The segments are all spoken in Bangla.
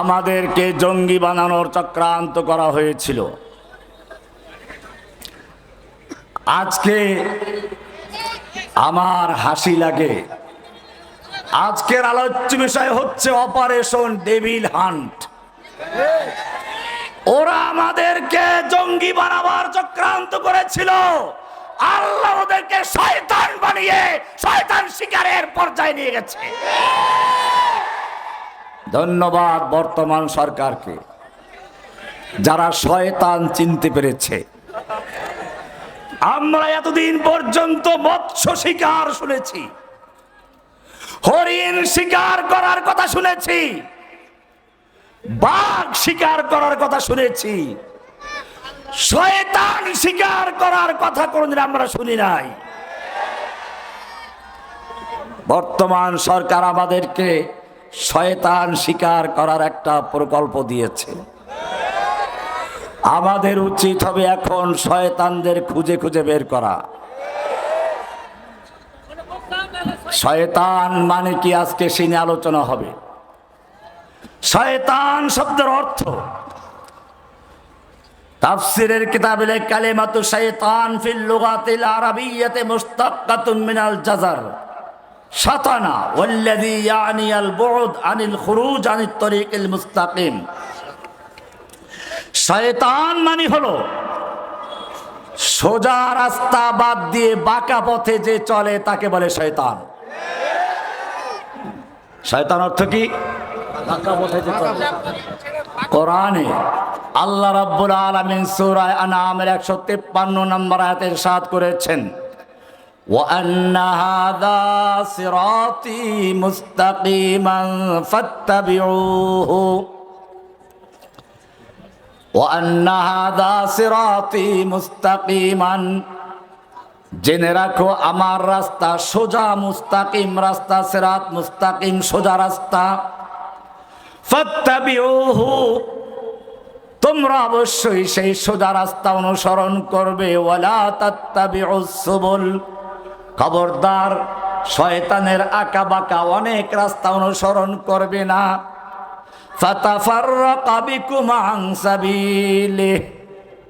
আমাদেরকে জঙ্গি বানানোর চক্রান্ত করা হয়েছিল। আজকে আমার হাসি লাগে। আজকের আলোচ্য বিষয় হচ্ছে অপারেশন ডেভিল হান্ট। ওরা আমাদেরকে জঙ্গি বানাবার চক্রান্ত করেছিল। আল্লাহ ওদেরকে শয়তান বানিয়ে শয়তান শিকারের পর্যায়ে নিয়ে গেছে। ধন্যবাদ বর্তমান সরকারকে, যারা শয়তান চিনতে পেরেছে। আমরা এতদিন পর্যন্ত মৎস্য শিকার শুনেছি, হরিণ শিকার করার কথা শুনেছি, বাঘ শিকার করার কথা শুনেছি, শয়তান শিকার করার কথা কোনদিন আমরা শুনি নাই। বর্তমান সরকার আমাদেরকে শয়তান শিকার করার একটা প্রকল্প দিয়েছে। আমাদের উচিত হবে এখন শয়তানদের খুঁজে খুঁজে বের করা। শয়তান মানে কি? আজকে সিনে আলোচনা হবে। শয়তান শব্দের অর্থ, তাফসিরের কিতাবে কালেমাতু শয়তান ফিল লুগাতিল আরাবিয়্যাতে মুশতাক্কাতুন মিনাল জাজার। শাতানা ওয়াল্লাযী ইয়ানি আল আনিল খুরুজ আনিত তরিকিল মুস্তাকিম। শয়তান মানে হলো সোজা রাস্তা বাদ দিয়ে বাঁকা পথে যে চলে তাকে বলে শয়তান। শয়তান অর্থ কি? কোরআনে আল্লাহ রাব্বুল আলামিন সূরা আনামের 153 নম্বর আয়াতে ইরশাদ করেছেন। وأن هذا صراطي مستقيما فاتبعوه وأن هذا صراطي مستقيما জেনে রাখো আমার রাস্তা সোজা মুস্তাকিম রাস্তা সিরাত মুস্তাকিম সোজা রাস্তা ফাত্তাবিউহু তোমরা অবশ্যই সেই সোজা রাস্তা অনুসরণ করবে ওয়ালা তাত্তাবিউস সুবুল খবরদার, শয়তানের আঁকা বাঁকা অনেক রাস্তা অনুসরণ করবে না।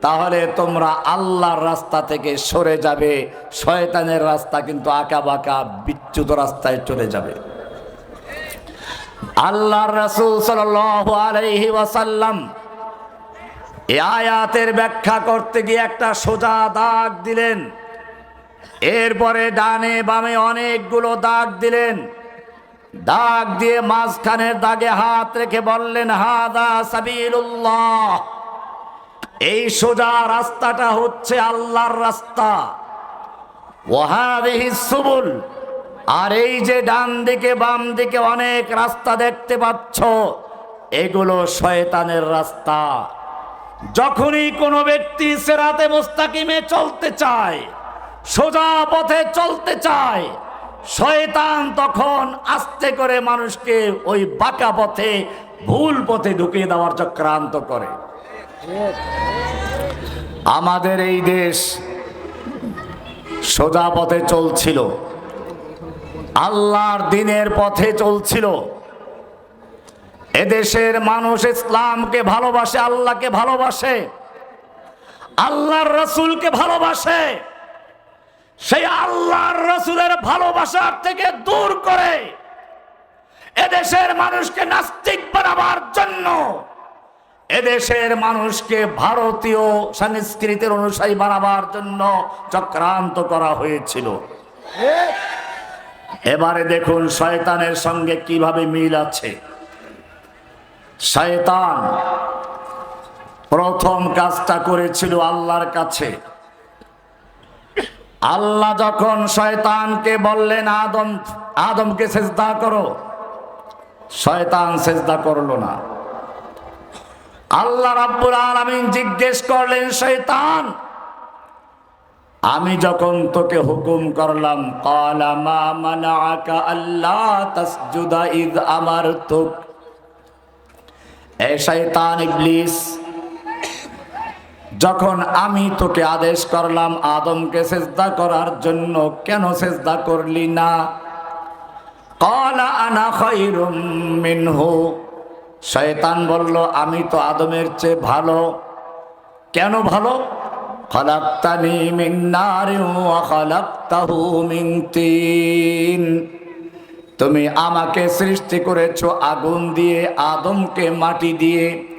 তাহলে তোমরা আল্লাহর রাস্তা থেকে সরে যাবে, শয়তানের রাস্তা কিন্তু আঁকা বাঁকা বিচ্যুত রাস্তায় চলে যাবে। আল্লাহর রাসূল আলাইহি ওয়াসাল্লাম এই আয়াতের ব্যাখ্যা করতে গিয়ে একটা সোজা দাগ দিলেন। এরপরে ডানে বামে অনেকগুলো দাগ দিলেন। দাগ দিয়ে মাঝখানের দাগে হাত রেখে বললেন হাদা সাবিলুল্লাহ, এই সোজা রাস্তাটা হচ্ছে আল্লাহর রাস্তা। সুবুল, আর এই যে ডান দিকে বাম দিকে অনেক রাস্তা দেখতে পাচ্ছ, এগুলো শয়তানের রাস্তা। যখনই কোনো ব্যক্তি সেরাতে মুস্তাকিমে চলতে চায় সোজা পথে চলতে চায়। শয়তান তখন আস্তে করে মানুষকে ওই বাঁকা পথে, ভুল পথে ঢুকিয়ে দেওয়ার চক্রান্ত করে। আমাদের এই দেশ সোজা পথে চলছিল। আল্লাহর দিনের পথে চলছিল। এদেশের মানুষ ইসলামকে ভালোবাসে, আল্লাহকে ভালোবাসে, আল্লাহর রসুলকে ভালোবাসে। সেই আল্লাহর রসুলের ভালোবাসার থেকে দূর করে এদেশের মানুষকে নাস্তিক বানাবার জন্য এদেশের মানুষকে ভারতীয় সংস্কৃতির অনুসারী বানাবার জন্য চক্রান্ত করা হয়েছিল। এবারে দেখুন শয়তানের সঙ্গে কীভাবে মিল আছে। শয়তান প্রথম কাজটা করেছিল আল্লাহর কাছে। আল্লাহ যখন শয়তানকে বললেন, আদম, আদমকে সেজদা করো। শয়তান সেজদা করল না। আল্লাহ রাব্বুল আলামিন জিজ্ঞেস করলেন, শয়তান, আমি যখন তোকে হুকুম করলাম ক্বালা মা মানাআকা আল্লা তাসজুদা ইদ আমার আমারতুক। এ শয়তান ইবলিস যখন আমি তোকে আদেশ করলাম আদমকে সেজদা করার জন্য, কেন সেজদা করলি না? ক্বালা আনা খায়রুম মিনহু। শয়তান বলল, আমি তো আদমের চেয়ে ভালো। কেন ভালো? খলাক্তানি মিন মিন তিন। তুমি আমাকে সৃষ্টি করেছ আগুন দিয়ে, আদমকে মাটি দিয়ে।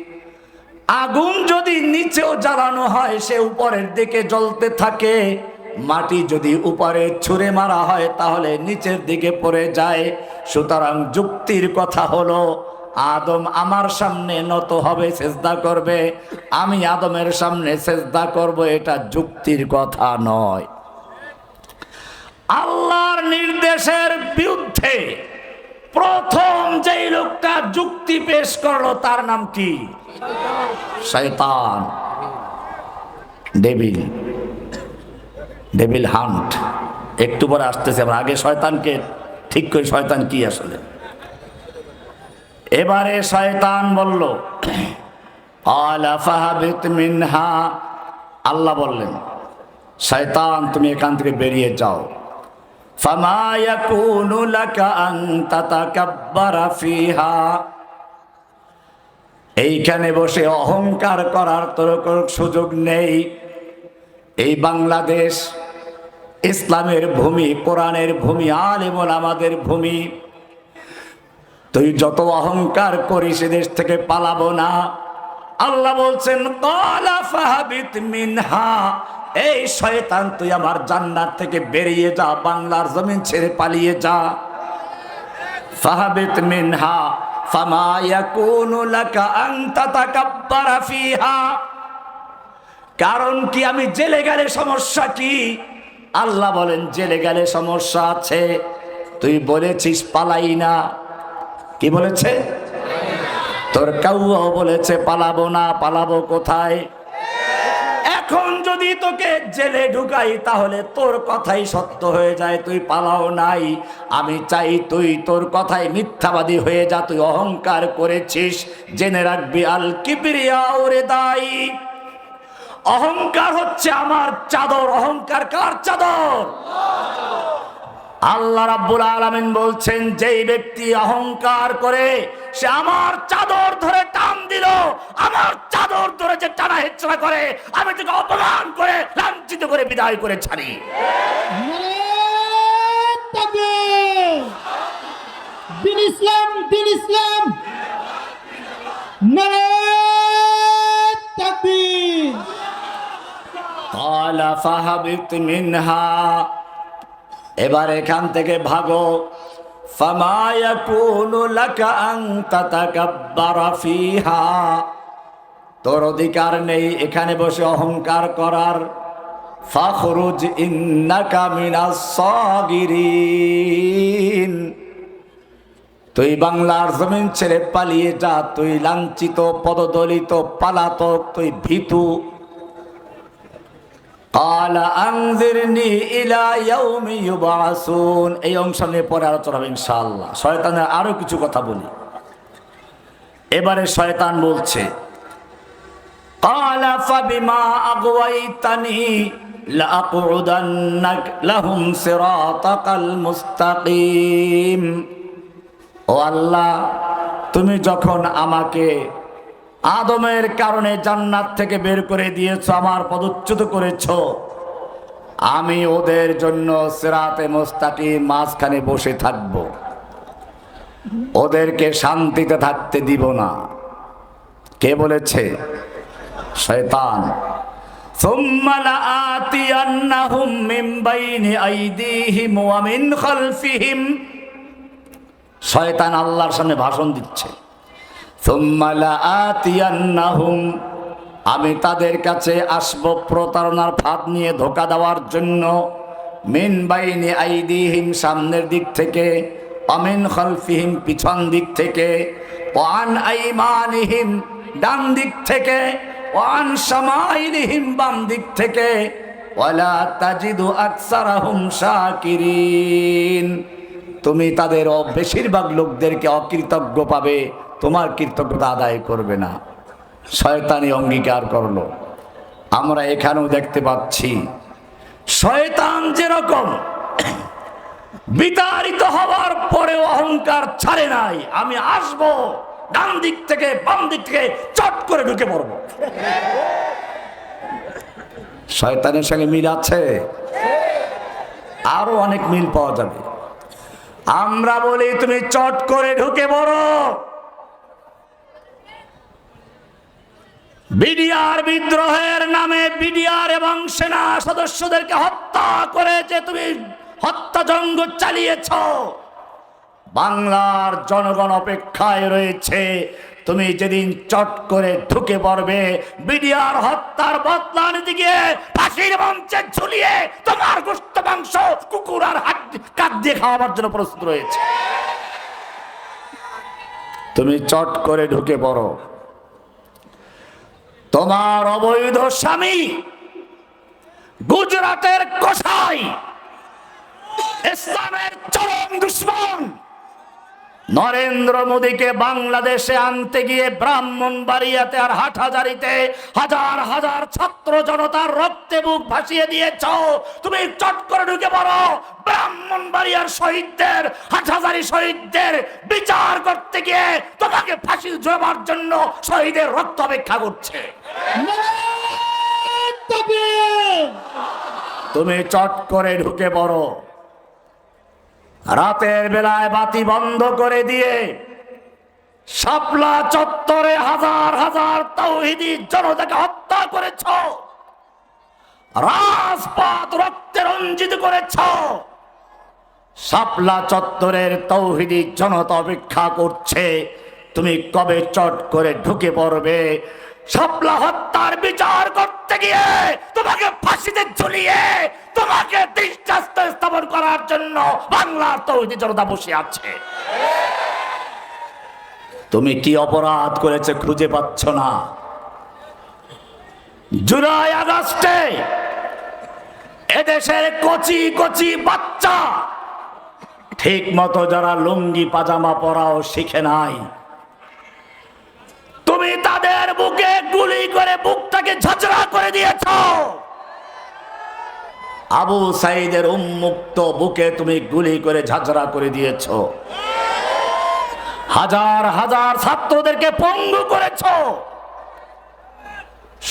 আগুন যদি নিচেও জ্বালানো হয়, সে উপরের দিকে জ্বলতে থাকে। মাটি যদি উপরে ছুঁড়ে মারা হয়, তাহলে নিচের দিকে পড়ে যায়। সুতরাং যুক্তির কথা হলো, আদম আমার সামনে নত হবে, সেজদা করবে। আমি আদমের সামনে সেজদা করব, এটা যুক্তির কথা নয়। আল্লাহর নির্দেশের বিরুদ্ধে প্রথম যেই লোকটা যুক্তি পেশ করল, তার নাম কি? শয়তান ডেভিল ডেভিল হান্ট একটু পরে আসতেছে আমরা আগে শয়তানকে, ঠিক করে শয়তান কি আসলে? এবারে শয়তান বলল মিনহা। আল্লাহ বললেন, শয়তান, তুমি এখান থেকে বেরিয়ে যাও। ফামা ইয়াকুনু লাকা আন তাতাকাব্বারা ফিহা। এইখানে বসে অহংকার করার তোর কোনো সুযোগ নেই। এই বাংলাদেশ, ইসলামের ভূমি, কোরআনের ভূমি, আলেমল আমাদের ভূমি। তুই যত অহংকার করিস দেশ থেকে পালাবো না। আল্লাহ বলছেন মিনহা এই শয়তান, তুই আমার জান্নাত থেকে বেরিয়ে যা, বাংলার জমিন ছেড়ে পালিয়ে যা। ফাহাবিত মিনহা ফামা ইয়াকুনু লাকা আন তাতাকাব্বারা ফিহা। কারণ কি আমি জেলে গেলে সমস্যা কি? আল্লাহ বলেন, জেলে গেলে সমস্যা আছে। তুই বলেছিস পালাই না। কি বলেছে? তোর কাউ বলেছে পালাবো না, পালাবো কোথায়? এখন যদি তোকে জেলে ঢুকাই, তাহলে তোর কথাই সত্য হয়ে যায়, তুই পালাও নাই। আমি চাই তুই তোর কথাই মিথ্যাবাদী হয়ে যা, তুই অহংকার করেছিস। জেনে রাখবি, আল কিবরিয়া ওরে দায়ী অহংকার হচ্ছে আমার চাদর। অহংকার কার চাদর? আল্লাহ রাব্বুল আলামিন বলছেন যেই ব্যক্তি অহংকার করে সে আমার চাদর ধরে টান দিল আমার চাদর ধরে যে টানা হেচড়া করে আমি তাকে অপমান করে লাঞ্ছিত করে বিদায় করে ছাড়ি নারায়ণ তাকবীর! দিন ইসলাম দিন ইসলাম নারায়ণ তাকবীর! قال فهبط منها এবার এখান থেকে ভাগো। তোর অধিকার নেই এখানে বসে অহংকার করার। ফাখরুজ তুই বাংলার জমিন ছেড়ে পালিয়ে যা, তুই লাঞ্ছিত, পদদলিত, পালাতক, তুই ভীতু। قال أنذرني إلى يوم يبعثون এই অংশ নিয়ে পরে আলোচনা হবে ইনশাআল্লাহ শয়তানের আরো কিছু কথা বলি এবারে শয়তান বলছে قال فبما أغويتني لأقعدن لهم صراطك المستقيم ও আল্লাহ তুমি যখন আমাকে আদমের কারণে জান্নাত থেকে বের করে দিয়েছ আমার পদচ্যুত করেছ আমি ওদের জন্য সেরাতে মোস্তাকি মাঝখানে বসে থাকব ওদেরকে শান্তিতে থাকতে দিব না কে বলেছে শয়তান ثم لآتينهم من بين أيديهم ومن خلفهم শয়তান আল্লাহর সামনে ভাষণ দিচ্ছে ثم لآتينهم আমি তাদের কাছে আসব প্রতারণার ফাঁদ নিয়ে ধোকা দেওয়ার জন্য। মিন বাইনি আইদিহিম সামনের দিক থেকে অমিন খলফিহিম পিছন দিক থেকে ওয়ান আইমানিহিম ডান দিক থেকে ওয়ান সামাইলিহিম বাম দিক থেকে ওয়ালা তাজিদু আকসারাহুম শাকিরিন। তুমি তাদের বেশিরভাগ লোকদেরকে অকৃতজ্ঞ পাবে। তোমার কৃতজ্ঞতা আদায় করবে না। শয়তানি অঙ্গীকার করল। আমরা এখানেও দেখতে পাচ্ছি, শয়তান যেরকম বিতাড়িত হওয়ার পরে অহংকার ছাড়ে নাই। আমি আসব, ডান দিক থেকে, বাম দিক থেকে চট করে ঢুকে পড়ব। শয়তানের সঙ্গে মিল আছে? আরও অনেক মিল পাওয়া যাবে। আমরা বলি, তুমি চট করে ঢুকে পড়ো। বিডিআর বিদ্রোহের নামে বিডিআর এবং সেনা সদস্যদেরকে হত্যা করে যে তুমি হত্যাযজ্ঞ চালিয়েছ। বাংলার জনগণ অপেক্ষায় রয়েছে। তুমি যেদিন চট করে ঢুকে পড়বে, বিডিআর হত্যার বদলা নিতে গিয়ে ফাঁসির মঞ্চে ঝুলিয়ে তোমার গোস্ত মাংস, কুকুর আর হাত কাক দিয়ে খাওয়াবার জন্য প্রস্তুত রয়েছে। তুমি চট করে ঢুকে পড়ো। তোমার অবৈধ স্বামী গুজরাটের কসাই ইসলামের চরম দুশ্মন। নরেন্দ্র মোদীকে বাংলাদেশে আনতে গিয়ে ব্রাহ্মণ বাড়িয়াতে আর হাটহাজারিতে হাজার হাজার ছাত্র জনতার রক্তে বুক ভাসিয়ে দিয়েছ। তুমি চট করে ঢুকে পড়ো। ব্রাহ্মণ বাড়িয়ার শহীদদের হাটহাজারি শহীদদের বিচার করতে গিয়ে তোমাকে ফাঁসি জমার জন্য শহীদের রক্ত অপেক্ষা করছে। তুমি চট করে ঢুকে পড়ো। রাতের বেলায় বাতি বন্ধ করে দিয়ে শাপলা চত্বরে হাজার হাজার তৌহিদি জনতাকে হত্যা করেছ। রাজপথ রক্তে রঞ্জিত করেছ। শাপলা চত্বরের তৌহিদি জনতা অপেক্ষা করছে। তুমি কবে চট করে ঢুকে পড়বে? শাপলা হত্যার বিচার করতে গিয়ে তোমাকে ফাঁসিতে ঝুলিয়ে তোমাকে দৃষ্টাস্ত স্থাপন করার জন্য বাংলার তৌহিদি জনতা বসে আছে। তুমি কি অপরাধ করেছে খুঁজে পাচ্ছ না? জুলাই আগস্টে এদেশের কচি কচি বাচ্চা ঠিক মতো যারা লুঙ্গি পাজামা পরাও শিখে নাই তাদের বুকে গুলি করে বুকটাকে ঝাঁচড়া করে দিয়েছ। আবু সাইদের উন্মুক্ত বুকে তুমি গুলি করে ঝাঁচড়া করে দিয়েছ। হাজার হাজার ছাত্রদেরকে পঙ্গু করেছ।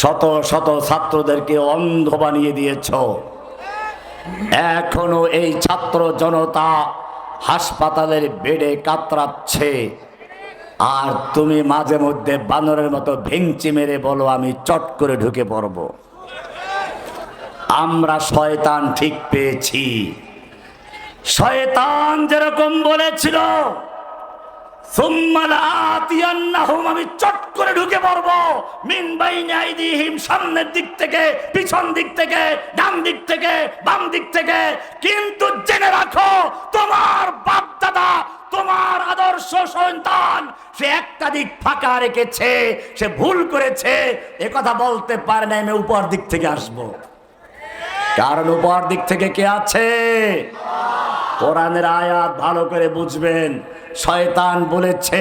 শত শত ছাত্রদেরকে অন্ধ বানিয়ে দিয়েছ। এখনও এই ছাত্র জনতা হাসপাতালের বেডে কাতরাচ্ছে। আর তুমি মাঝে মধ্যে বানরের মতো ভেঙচি মেরে বলো, আমি চট করে ঢুকে পড়ব। আমরা শয়তান ঠিক পেয়েছি। শয়তান যেরকম বলেছিল আমি চট করে ঢুকে পড়ব। মিন বাইনি আইদিহিম, সামনের দিক থেকে, পিছন দিক থেকে, ডান দিক থেকে, বাম দিক থেকে। কিন্তু জেনে রাখো, তোমার বাপ দাদা তোমার আদর্শ সন্তান সে একটা দিক ফাঁকা রেখেছে, সে ভুল করেছে, এ কথা বলতে পারে না আমি উপর দিক থেকে আসব। কারণ উপর দিক থেকে কে আছে? কোরআনের আয়াত ভালো করে বুঝবেন। শয়তান বলেছে,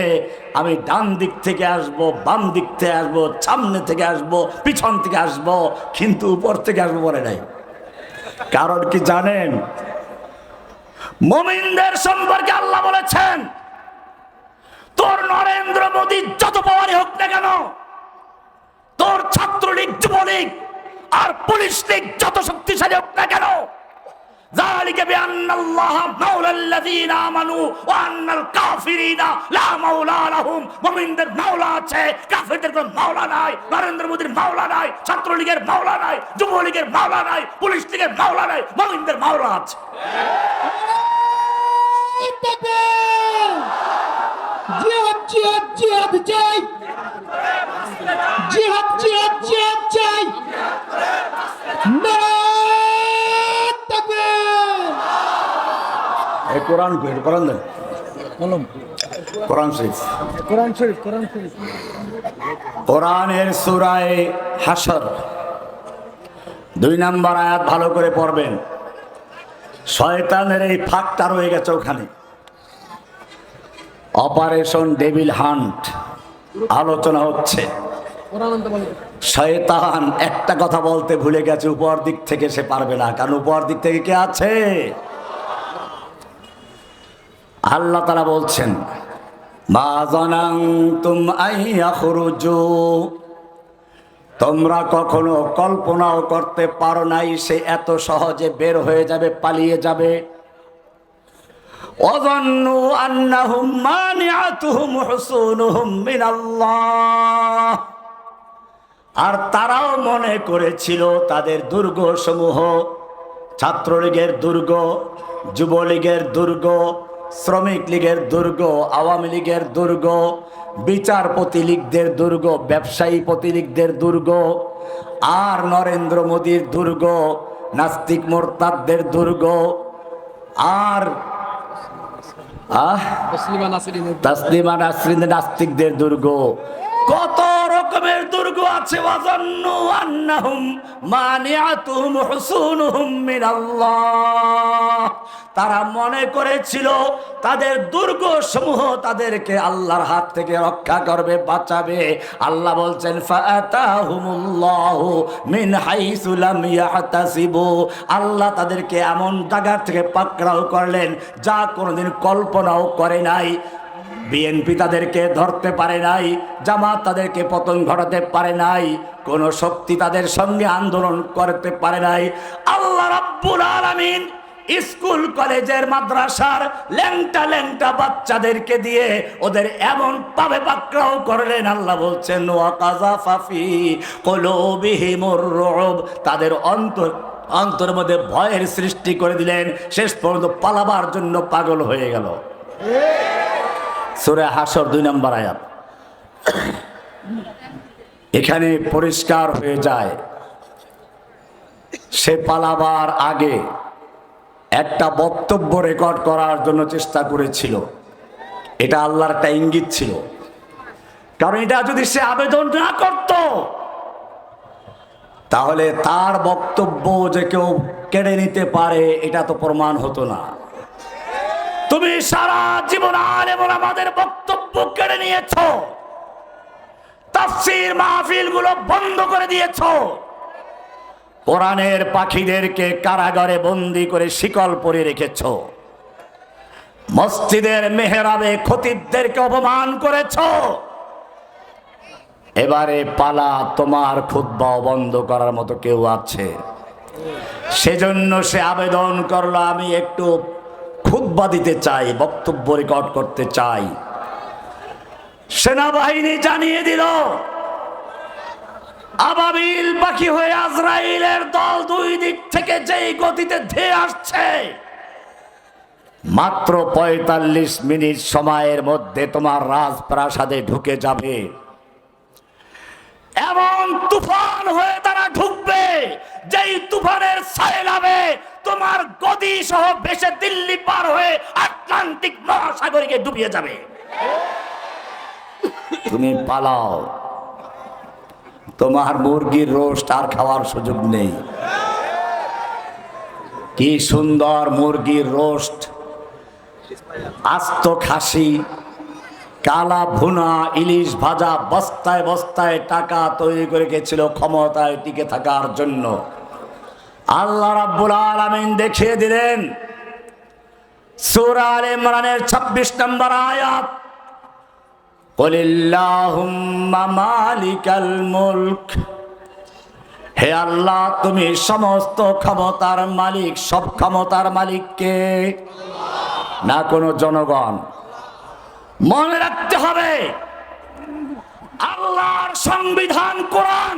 আমি ডান দিক থেকে আসব, বাম দিক থেকে আসব, সামনে থেকে আসব, পিছন থেকে আসব, কিন্তু উপর থেকে আসব বলে নাই। কারণ কি জানেন? মমিনদের সম্পর্কে আল্লাহ বলেছেন তোর নরেন্দ্র মোদী যত পাওয়ারই হোক না কেন তোর ছাত্রলীগ যুবলীগ আর পুলিশ লীগ যত শক্তিশালী হোক না কেন ذلك بأن الله مولى الذين آمنوا وأن الكافرين لا مولى لهم মুমিনদের মাওলা আছে কাফেরদের কোনো মাওলা নাই নরেন্দ্র মোদীর মাওলা নাই ছাত্রলীগের মাওলা নাই যুবলীগের মাওলা নাই পুলিশ লীগের মাওলা নাই মুমিনদের মাওলা আছে নারায়ণ তাকবীর জিহাদ জিহাদ জিহাদ চাই। জিহাদ জিহাদ জিহাদ চাই। নারায়ণ তাকবীর এই কোরআন কই কোরআন দেন। কোরআন শরীফ। কোরআন শরীফ কোরআন শরীফ। কোরআনের সুরায় হাসর দুই নাম্বার আয়াত ভালো করে পড়বেন। শয়তানের এই ফাঁকটা রয়ে গেছে ওখানে। অপারেশন ডেভিল হান্ট আলোচনা হচ্ছে। শয়তান একটা কথা বলতে ভুলে গেছে, উপর দিক থেকে সে পারবে না, কারণ উপর দিক থেকে কে আছে? আল্লাহ তারা বলছেন, মা জানান্তুম আইয়া খুরুজু তোমরা কখনো কল্পনাও করতে পারো নাই, সে এত সহজে বের হয়ে যাবে, পালিয়ে যাবে। আর তারাও মনে করেছিল তাদের দুর্গ সমূহ ছাত্রলীগের দুর্গ, যুবলীগের দুর্গ শ্রমিক লীগের দুর্গ, আওয়ামী লীগের দুর্গ বিচারপতি প্রতিলিকদের দুর্গ ব্যবসায়ী প্রতিলিকদের দুর্গ আর নরেন্দ্র মোদীর দুর্গ নাস্তিক মোরতাদদের দুর্গ আর তাসলিমা নাসরিনের নাস্তিকদের দুর্গ। কত আছে তারা মনে করেছিল তাদের দুর্গ সমূহ তাদেরকে আল্লাহর হাত থেকে রক্ষা করবে, বাঁচাবে। আল্লাহ বলছেন আল্লাহ তাদেরকে এমন জায়গা থেকে পাকড়াও করলেন যা কোনোদিন কল্পনাও করে নাই। বিএনপি তাদেরকে ধরতে পারে নাই, জামাত তাদেরকে পতন ঘটাতে পারে নাই, কোনো শক্তি তাদের সঙ্গে আন্দোলন করতে পারে নাই। আল্লাহ রাব্বুল আলামিন স্কুল, কলেজের, মাদ্রাসার ল্যাংটা ল্যাংটা বাচ্চাদেরকে দিয়ে ওদের এমন পাবে পাকড়াও করলেন। আল্লাহ বলছেন ফাফি কলুবিহিমুর রুব তাদের অন্তর অন্তর মধ্যে ভয়ের সৃষ্টি করে দিলেন। শেষ পর্যন্ত পালাবার জন্য পাগল হয়ে গেল। সুরে হাসর দুই নম্বর আয়াত। এখানে পরিষ্কার হয়ে যায়, সে পালাবার আগে একটা বক্তব্য রেকর্ড করার জন্য চেষ্টা করেছিল। এটা আল্লাহর একটা ইঙ্গিত ছিল। কারণ এটা যদি সে আবেদন না করত, তাহলে তার বক্তব্য যে কেউ কেড়ে নিতে পারে, এটা তো প্রমাণ হতো না। তুমি সারা জীবন আর এবং আমাদের বক্তব্য কেড়ে নিয়েছ। তাফসির মাহফিলগুলো বন্ধ করে দিয়েছ। কোরআনের পাখিদেরকে কারাগারে বন্দি করে শিকল পরে রেখেছ। মসজিদের মেহরাবে খতিবদেরকে অপমান করেছ। এবারে পালা তোমার খুদ্বাও বন্ধ করার মতো কেউ আছে। সেজন্য সে আবেদন করল, আমি একটু খুদ্া দিতে চাই, বক্তব্য রেকর্ড করতে চাই। সেনাবাহিনী জানিয়ে দিল, আবাবিল পাখি হয়ে আজরাইলের দল দুই দিক থেকে যেই গতিতে ধেয়ে আসছে, মাত্র পঁয়তাল্লিশ মিনিট সময়ের মধ্যে তোমার রাজপ্রাসাদে ঢুকে যাবে। এমন তুফান হয়ে তারা ঢুকবে, যেই তুফানের সাইলাবে তোমার গদি সহ ভেসে দিল্লি পার হয়ে আটলান্টিক মহাসাগরকে ডুবিয়ে যাবে। তুমি পালাও। তোমার মুরগির রোস্ট আর খাওয়ার সুযোগ নেই। কি সুন্দর মুরগির রোস্ট, আস্ত খাসি কালা ভুনা, ইলিশ ভাজা, বস্তায় বস্তায় টাকা তৈরি করে গেছিল ক্ষমতায় টিকে থাকার জন্য। আল্লাহ রাব্বুল আলামিন দেখিয়ে দিলেন, সূরা আলে ইমরানের 26 নম্বর আয়াত, কলিল্লাহুম্মা মালিকাল মুলক। হে আল্লাহ, তুমি সমস্ত ক্ষমতার মালিক, সব ক্ষমতার মালিককে, না কোনো জনগণ। মনে রাখতে হবে। আল্লাহর সংবিধান কোরআন